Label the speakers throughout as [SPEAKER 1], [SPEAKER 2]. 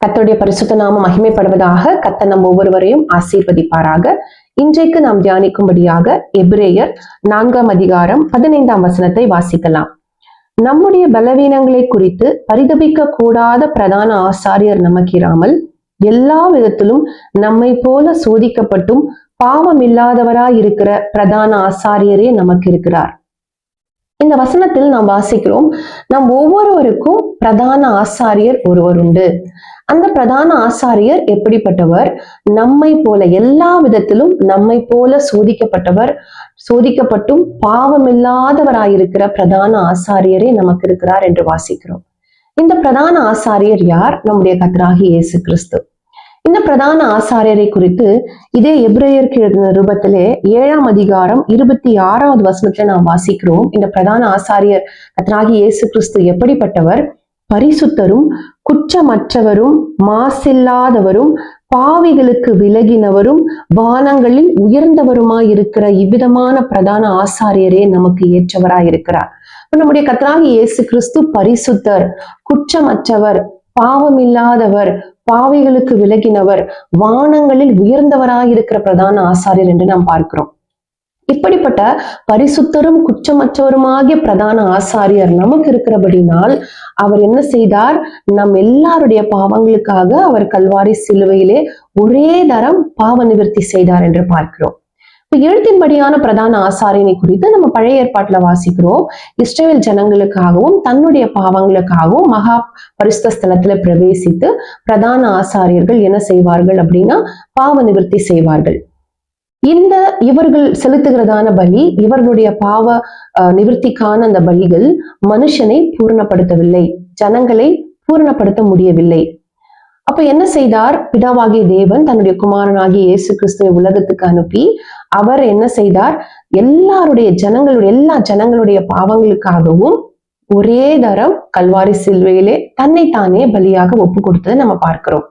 [SPEAKER 1] கத்தருடைய பரிசுத்த நாமம் மகிமைப்படுவதாக கத்த நம் ஒவ்வொருவரையும் ஆசீர்வதிப்பாராக. இன்றைக்கு நாம் தியானிக்கும்படியாக எபிரேயர் நான்காம் அதிகாரம் பதினைந்தாம் வசனத்தை வாசிக்கலாம். நம்முடைய பலவீனங்களை குறித்து பரிதபிக்க கூடாத பிரதான ஆசாரியர் நமக்கிராமல் எல்லா விதத்திலும் நம்மை போல சோதிக்கப்பட்டும் பாவம் இல்லாதவராய் இருக்கிற பிரதான ஆசாரியரே நமக்கு இருக்கிறார் இந்த வசனத்தில் நாம் வாசிக்கிறோம் நம் ஒவ்வொருவருக்கும் பிரதான ஆசாரியர் ஒருவர் உண்டு. அந்த பிரதான ஆசாரியர் எப்படிப்பட்டவர்? நம்மை போல எல்லா விதத்திலும் நம்மை போல சோதிக்கப்பட்டவர் சோதிக்கப்பட்டும் பாவமில்லாதவராயிருக்கிற பிரதான ஆசாரியரே நமக்கு இருக்கிறார் என்று வாசிக்கிறோம். இந்த பிரதான ஆசாரியர் யார்? நம்முடைய கத்ராகி இயேசு கிறிஸ்து. இந்த பிரதான ஆசாரியரை குறித்து இதே எப்ரேயருக்கு எழுதின ரூபத்திலே ஏழாம் அதிகாரம் இருபத்தி ஆறாவது வசனத்துல நாம் வாசிக்கிறோம். இந்த பிரதான ஆசாரியர் கத்தராகி இயேசு கிறிஸ்து எப்படிப்பட்டவர்? பரிசுத்தரும் குற்றமற்றவரும் மாசில்லாதவரும் பாவிகளுக்கு விலகினவரும் வானங்களில் உயர்ந்தவருமாய் இருக்கிற இவ்விதமான பிரதான ஆசாரியரே நமக்கு ஏற்றவராய் இருக்கிறார் நம்முடைய கத்தராகி இயேசு கிறிஸ்து பரிசுத்தர் குற்றமற்றவர் பாவமில்லாதவர் பாவைகளுக்கு விலகினவர் வானங்களில் உயர்ந்தவராயிருக்கிற பிரதான ஆசாரியர் என்று நாம் பார்க்கிறோம். இப்படிப்பட்ட பரிசுத்தரும் குற்றமற்றவருமாகிய பிரதான ஆசாரியர் நமக்கு இருக்கிறபடினால் அவர் என்ன செய்தார்? நம் எல்லாருடைய பாவங்களுக்காக அவர் கல்வாரி சிலுவையிலே ஒரே தரம் பாவ நிவர்த்தி செய்தார் என்று பார்க்கிறோம். இப்போ எழுத்தின்படியான பிரதான ஆசாரியனை குறித்து நம்ம பழைய ஏற்பாட்டில் வாசிக்கிறோம். இஸ்ரேல் ஜனங்களுக்காகவும் தன்னுடைய பாவங்களுக்காகவும் மகா பரிசுத்த ஸ்தலத்துல பிரவேசித்து பிரதான ஆசாரியர்கள் என்ன செய்வார்கள் அப்படின்னா பாவ நிவர்த்தி செய்வார்கள். இந்த இவர்கள் செலுத்துகிறதான பலி இவர்களுடைய பாவ நிவர்த்திக்கான அந்த பலிகள் மனுஷனை பூர்ணப்படுத்தவில்லை. ஜனங்களை பூர்ணப்படுத்த முடியவில்லை. அப்ப என்ன செய்தார்? பிதாவாகிய தேவன் தன்னுடைய குமாரனாகிய இயேசு கிறிஸ்துவை உலகத்துக்கு அனுப்பி அவர் என்ன செய்தார்? எல்லாருடைய ஜனங்களுடைய எல்லா ஜனங்களுடைய பாவங்களுக்காகவும் ஒரே தரம் கல்வாரி சில்வையிலே தன்னைத்தானே பலியாக ஒப்பு கொடுத்ததை நம்ம பார்க்கிறோம்.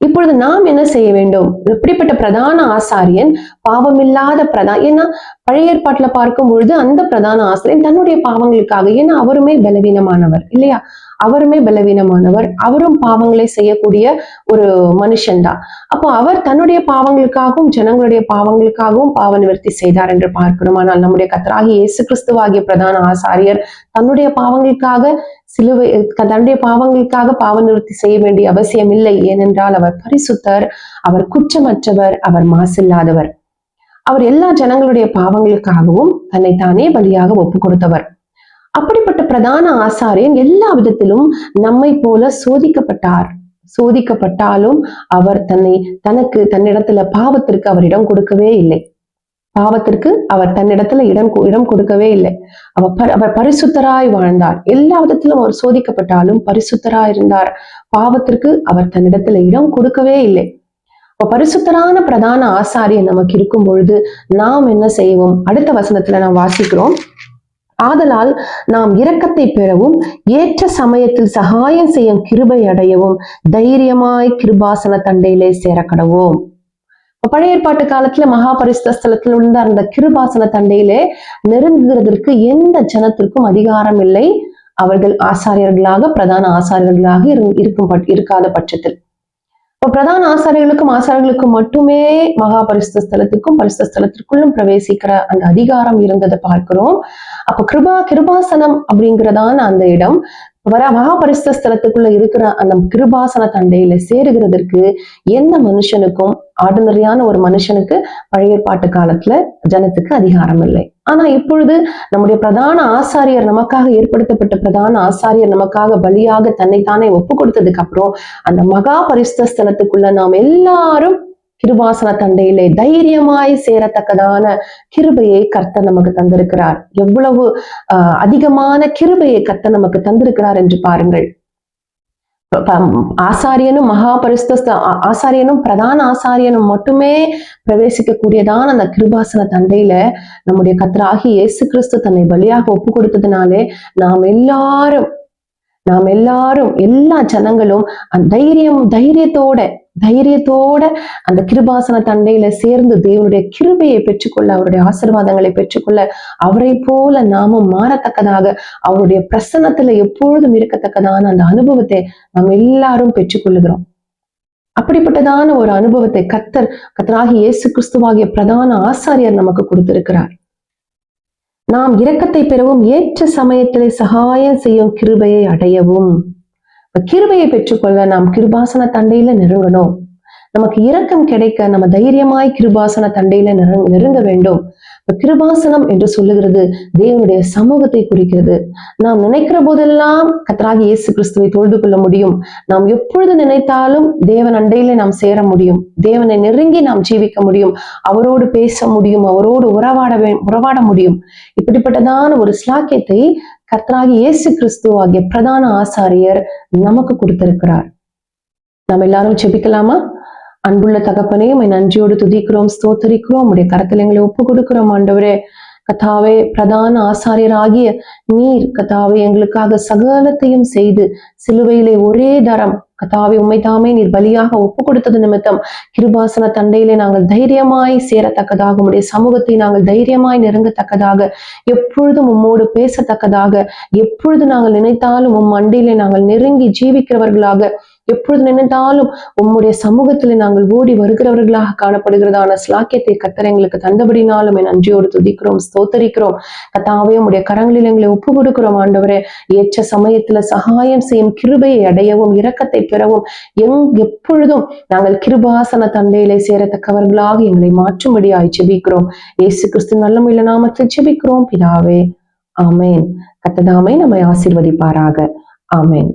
[SPEAKER 1] இப்பொழுது நாம் என்ன செய்ய வேண்டும்? எப்படிப்பட்ட பிரதான ஆசாரியன் பாவமில்லாத பிரதான் ஏன்னா பழைய ஏற்பாட்டுல பார்க்கும் பொழுது அந்த பிரதான ஆசிரியர் தன்னுடைய பாவங்களுக்காக ஏன்னா அவருமே பலவீனமானவர் இல்லையா? அவருமே பலவீனமானவர். அவரும் பாவங்களை செய்யக்கூடிய ஒரு மனுஷன்தான் அப்போ அவர் தன்னுடைய பாவங்களுக்காகவும் ஜனங்களுடைய பாவங்களுக்காகவும் பாவ நிவர்த்தி செய்தார் என்று பார்க்கிறோம். ஆனால் நம்முடைய கத்தராகி இயேசு கிறிஸ்துவாகிய பிரதான ஆசாரியர் தன்னுடைய பாவங்களுக்காக சிலுவை தன்னுடைய பாவங்களுக்காக பாவ நிவர்த்தி செய்ய வேண்டிய அவசியம் இல்லை. ஏனென்றால் அவர் பரிசுத்தர் அவர் குற்றமற்றவர் அவர் மாசில்லாதவர். அவர் எல்லா ஜனங்களுடைய பாவங்களுக்காகவும் தன்னை தானே பலியாக ஒப்பு கொடுத்தவர் அப்படிப்பட்ட பிரதான ஆசாரியன் எல்லா விதத்திலும் நம்மை போல சோதிக்கப்பட்டார். சோதிக்கப்பட்டாலும் அவர் தன்னை தனக்கு தன்னிடத்துல பாவத்திற்கு அவர் இடம் கொடுக்கவே இல்லை. பாவத்திற்கு அவர் தன்னிடத்துல இடம் இடம் கொடுக்கவே இல்லை. அவர் அவர் பரிசுத்தராய் வாழ்ந்தார். எல்லா விதத்திலும் அவர் சோதிக்கப்பட்டாலும் பரிசுத்தராய் இருந்தார் பாவத்திற்கு அவர் தன்னிடத்துல இடம் கொடுக்கவே இல்லை. இப்ப பரிசுத்தரான பிரதான ஆசாரியன் நமக்கு இருக்கும் பொழுது நாம் என்ன செய்வோம்? அடுத்த வசனத்துல நாம் வாசிக்கிறோம். ஆதலால் நாம் இரக்கத்தை பெறவும் ஏற்ற சமயத்தில் சகாயம் செய்யும் கிருபை அடையவும் தைரியமாய் கிருபாசன தண்டையிலே சேரக்கடவோம். பழைய ஏற்பாட்டு காலத்துல மகாபரிஸ்தலத்தில் இருந்த அந்த கிருபாசன தண்டையிலே நெருங்குகிறதற்கு எந்த ஜனத்திற்கும் அதிகாரம் இல்லை. அவர்கள் ஆசாரியர்களாக பிரதான ஆசாரியர்களாக இருக்கும் இருக்காத பட்சத்தில். இப்போ பிரதான ஆசாரியர்களுக்கும் ஆசாரியர்களுக்கும் மட்டுமே மகா பரிசுத்த ஸ்தலத்துக்கும் பரிசுத்த ஸ்தலத்திற்குள்ளும் பிரவேசிக்கிற அந்த அதிகாரம் இருந்ததை பார்க்கிறோம். அப்போ கிருபா கிருபாசனம் அப்படிங்கிறதான அந்த இடம். வர மகாபரிசுத்த ஸ்தலத்துக்குள்ள இருக்கிற அந்த கிருபாசன தண்டையில சேருகிறதற்கு எந்த மனுஷனுக்கும் ஆர்டினரியான ஒரு மனுஷனுக்கு பழைய பாட்டு காலத்துல ஜனத்துக்கு அதிகாரம் இல்லை. ஆனா இப்பொழுது நம்முடைய பிரதான ஆசாரியர் நமக்காக ஏற்படுத்தப்பட்ட பிரதான ஆசாரியர் நமக்காக பலியாக தன்னைத்தானே ஒப்பு கொடுத்ததுக்கு அப்புறம் அந்த மகா பரிசுத்த ஸ்தலத்துக்குள்ள நாம் எல்லாரும் கிருபாசன தண்டையிலே தைரியமாய் சேரத்தக்கதான கிருபையை கர்த்த நமக்கு தந்திருக்கிறார். எவ்வளவு அதிகமான கிருபையை கர்த்த நமக்கு தந்திருக்கிறார் என்று பாருங்கள். ஆசாரியனும் மகா பரிசுத்த ஆசாரியனும் பிரதான ஆசாரியனும் மட்டுமே பிரவேசிக்கக்கூடியதான் அந்த கிருபாசன தண்டையில நம்முடைய கத்தராகி இயேசு கிறிஸ்து தன்னை பலியாக ஒப்பு கொடுத்ததுனாலே நாம் எல்லாரும் நாம் எல்லாரும் எல்லா ஜனங்களும் அந்த தைரியம் தைரியத்தோட தைரியத்தோட அந்த கிருபாசன தண்டையில சேர்ந்து தேவனுடைய கிருபையை பெற்றுக்கொள்ள அவருடைய ஆசீர்வாதங்களை பெற்றுக்கொள்ள அவரை போல நாமும் மாறத்தக்கதாக அவருடைய பிரசன்னத்துல எப்பொழுதும் இருக்கத்தக்கதான அந்த அனுபவத்தை நாம் எல்லாரும் பெற்றுக்கொள்ளுகிறோம். அப்படிப்பட்டதான ஒரு அனுபவத்தை கத்தர் கத்தராகி இயேசு கிறிஸ்துவாகிய பிரதான ஆசாரியர் நமக்கு கொடுத்திருக்கிறார். நாம் இரக்கத்தை பெறவும் ஏற்ற சமயத்திலே சகாயம் செய்யும் கிருபையை அடையவும். கிருபையை பெற்றுக்கொள்ள நாம் கிருபாசன தண்டையில நெருங்கணும் நமக்கு இரக்கம் கிடைக்க நம்ம தைரியமாய் கிருபாசன தண்டையில நெருங்க நெருங்க வேண்டும். கிருபாசனம் என்று சொல்லுகிறது. தேவனுடைய சமூகத்தை குறிக்கிறது. நாம் நினைக்கிற போதெல்லாம் கத்தராகி இயேசு கிறிஸ்துவை தொழுது கொள்ள முடியும். நாம் எப்பொழுது நினைத்தாலும் தேவன் அண்டையில நாம் சேர முடியும். தேவனை நெருங்கி நாம் ஜீவிக்க முடியும். அவரோடு பேச முடியும். அவரோடு உறவாட உறவாட முடியும். இப்படிப்பட்டதான ஒரு ஸ்லாக்கியத்தை கர்த்தராகி இயேசு கிறிஸ்து ஆகிய பிரதான ஆசாரியர் நமக்கு கொடுத்திருக்கிறார். நாம் எல்லாரும் ஜெபிக்கலாமா? அன்புள்ள தகப்பனே உம்மை நன்றியோடு துதிக்கிறோம் ஸ்தோத்தரிக்கிறோம். உடைய கரத்தில் எங்களை ஒப்பு கொடுக்கிறோம் ஆண்டவரே. கதாவே பிரதான ஆசாரியராகிய நீர் கதாவே எங்களுக்காக சகலத்தையும் செய்து சிலுவையிலே ஒரே தரம். கதாவை உண்மைதாமே நீர் பலியாக ஒப்பு கொடுத்தது நிமித்தம் கிருபாசன தண்டையிலே நாங்கள் தைரியமாய் சேரத்தக்கதாக உடைய சமூகத்தை நாங்கள் தைரியமாய் நெருங்கத்தக்கதாக எப்பொழுதும் உம்மோடு பேசத்தக்கதாக எப்பொழுது நாங்கள் நினைத்தாலும் உம் அண்டையிலே நாங்கள் நெருங்கி ஜீவிக்கிறவர்களாக எப்பொழுது நினைத்தாலும் உம்முடைய சமூகத்தில் நாங்கள் ஓடி வருகிறவர்களாக காணப்படுகிறதான ஸ்லாக்கியத்தை கத்தர் எங்களுக்கு தந்தபடினாலும் என் நன்றியோடு துதிக்கிறோம் ஸ்தோத்தரிக்கிறோம். கத்தாவே உம்முடைய கரங்களில் எங்களை ஒப்பு கொடுக்கிறோம் ஆண்டவரே. ஏற்ற சமயத்துல சகாயம் செய்யும் கிருபையை அடையவும் இரக்கத்தை பெறவும் எங் எப்பொழுதும் நாங்கள் கிருபாசன தந்தையிலே சேரத்தக்கவர்களாக எங்களை மாற்றும்படியாய் செபிக்கிறோம் இயேசு கிறிஸ்து நல்ல நாமத்தில் செபிக்கிறோம் பிதாவே. ஆமேன். கத்ததாமே நம்மை ஆசீர்வதிப்பாராக. ஆமேன்.